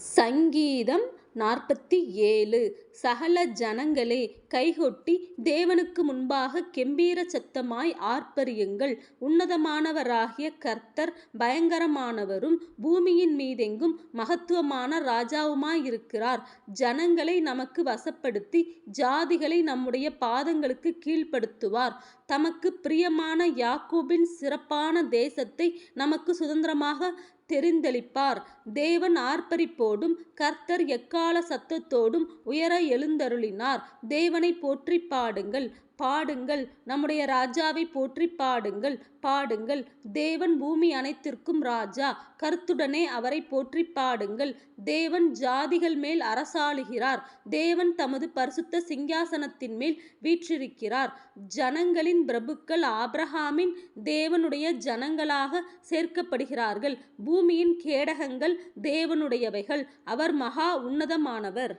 சங்கீதம் நாற்பத்தி ஏழு. சகல ஜனங்களே கைகொட்டி தேவனுக்கு முன்பாக கெம்பீர சத்தமாய் ஆர்ப்பரியுங்கள். உன்னதமானவராகிய கர்த்தர் பயங்கரமானவரும் பூமியின் மீதெங்கும் மகத்துவமான ராஜாவுமாயிருக்கிறார். ஜனங்களை நமக்கு வசப்படுத்தி ஜாதிகளை நம்முடைய பாதங்களுக்கு கீழ்ப்படுத்துவார். தமக்கு பிரியமான யாக்கோபின் சிறப்பான தேசத்தை நமக்கு சுதந்திரமாக தெரிந்தளிப்பார். தேவன் ஆர்ப்பரிப்போடும் கர்த்தர் எக்கால சத்தத்தோடும் உயர எழுந்தருளினார். தேவனை போற்றி பாடுங்கள் பாடுங்கள் நம்முடைய ராஜாவை போற்றி பாடுங்கள் பாடுங்கள். தேவன் பூமி அனைத்திற்கும் ராஜா கருத்துடனே அவரை போற்றி பாடுங்கள். தேவன் ஜாதிகள் மேல் அரசாளுகிறார் தேவன் தமது பரிசுத்த சிங்காசனத்தின் மேல் வீற்றிருக்கிறார். ஜனங்களின் பிரபுக்கள் ஆப்ரஹாமின் தேவனுடைய ஜனங்களாக சேர்க்கப்படுகிறார்கள். பூமியின் கேடகங்கள் தேவனுடையவைகள் அவர் மகா உன்னதமானவர்.